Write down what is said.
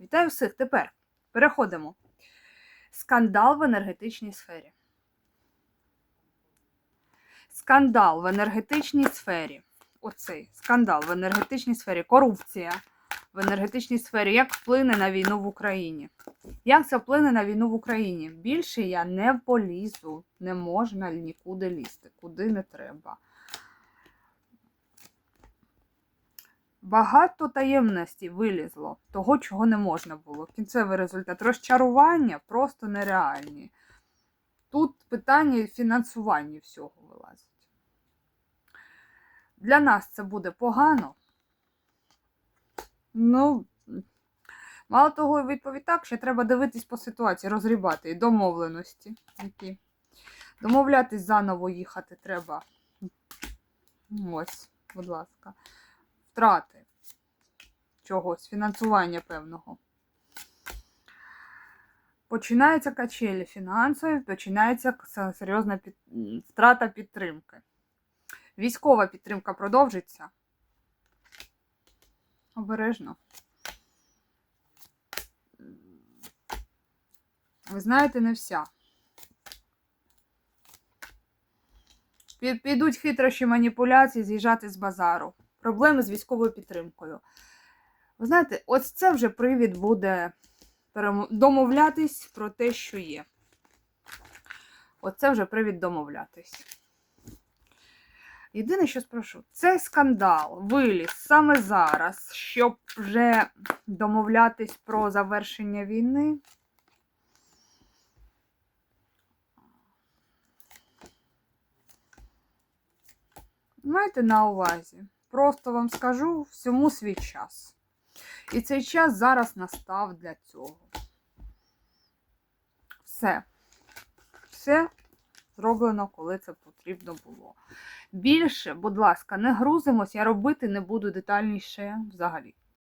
Вітаю всіх! Тепер переходимо. Скандал в енергетичній сфері. Скандал в енергетичній сфері. Оцей скандал в енергетичній сфері. Корупція в енергетичній сфері. Як вплине на війну в Україні? Як це вплине на війну в Україні? Більше я не полізу. Не можна нікуди лізти, куди не треба. Багато таємності вилізло, того, чого не можна було. Кінцевий результат розчарування просто нереальні. Тут питання фінансування всього вилазить. Для нас це буде погано. Ну, мало того, відповідь так, ще треба дивитись по ситуації, розрібати і домовленості. Які. Домовлятись заново їхати треба. Ось, будь ласка втрати чогось, фінансування певного. Починаються качелі фінансові, починається серйозна під... втрата підтримки. Військова підтримка продовжиться. Обережно. Ви знаєте, не вся. Підуть хитрощі маніпуляції з'їжджати з базару проблеми з військовою підтримкою. Ви знаєте, ось це вже привід буде домовлятись про те, що є. Оце вже привід домовлятись. Єдине, що спрошу, цей скандал виліз саме зараз, щоб вже домовлятись про завершення війни. Майте на увазі. Просто вам скажу всьому свій час. І цей час зараз настав для цього. Все. Все зроблено, коли це потрібно було. Більше, будь ласка, не грузимось, я робити не буду детальніше взагалі.